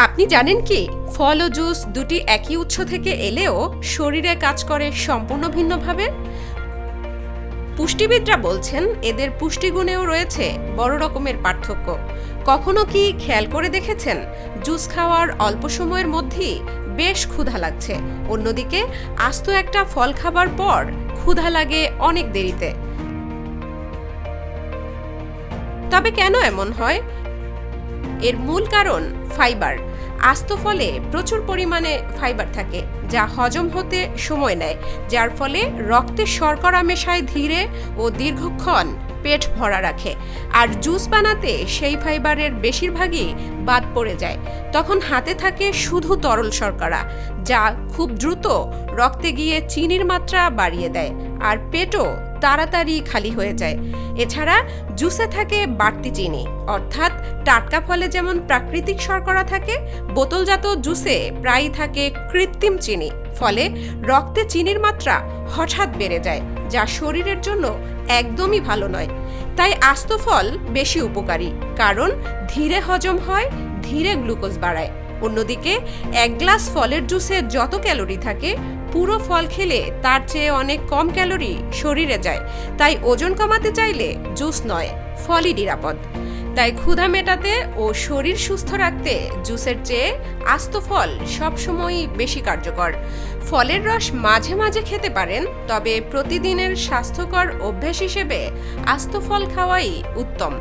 আপনি জানেন কি? ফল ও জুস দুটি একই উৎস থেকে এলেও শরীরে কাজ করে সম্পূর্ণ ভিন্নভাবে? পুষ্টিবিদরা বলছেন, এদের পুষ্টিগুণেও রয়েছে বড় রকমের পার্থক্য। কখনো কি খেয়াল করে দেখেছেন? জুস খাওয়ার অল্প সময়ের মধ্যেই বেশ ক্ষুধা লাগছে। অন্যদিকে, আস্ত একটা ফল খাবার পর ক্ষুধা লাগে অনেক দেরিতে। তবে কেন এমন হয়? এর মূল কারণ ফাইবার। আস্ত ফলে প্রচুর পরিমাণে ফাইবার থাকে, যা হজম হতে সময় নেয়, যার ফলে রক্তে শর্করা মেশায় ধীরে ও দীর্ঘক্ষণ পেট ভরা রাখে। আর জুস বানাতে সেই ফাইবারের বেশিরভাগই বাদ পড়ে যায়। তখন হাতে থাকে শুধু তরল শর্করা, যা খুব দ্রুত রক্তে গিয়ে চিনির মাত্রা বাড়িয়ে দেয়। আর পেটও তাড়াতাড়ি খালি হয়ে যায়। এছাড়া জুসে থাকে বাড়তি চিনি, অর্থাৎ টাটকা ফলে যেমন প্রাকৃতিক শর্করা থাকে, বোতলজাত জুসে প্রায়ই থাকে কৃত্রিম চিনি, ফলে রক্তে চিনির মাত্রা হঠাৎ বেড়ে যায়, যা শরীরের জন্য একদমই ভালো নয়। তাই আস্ত ফল বেশি উপকারী, কারণ ধীরে হজম হয়, ধীরে গ্লুকোজ বাড়ায়। অন্যদিকে এক গ্লাস ফলের জুসে যত ক্যালোরি থাকে পুরো ফল খেলে তার চেয়ে অনেক কম ক্যালোরি শরীরে যায়। তাই ওজন কমাতে চাইলে জুস নয়, ফলই নিরাপদ। তাই ক্ষুধা মেটাতে ও শরীর সুস্থ রাখতে জুসের চেয়ে আস্ত ফল সবসময়ই বেশি কার্যকর। ফলের রস মাঝে মাঝে খেতে পারেন, তবে প্রতিদিনের স্বাস্থ্যকর অভ্যেস হিসেবে আস্ত ফল খাওয়াই উত্তম।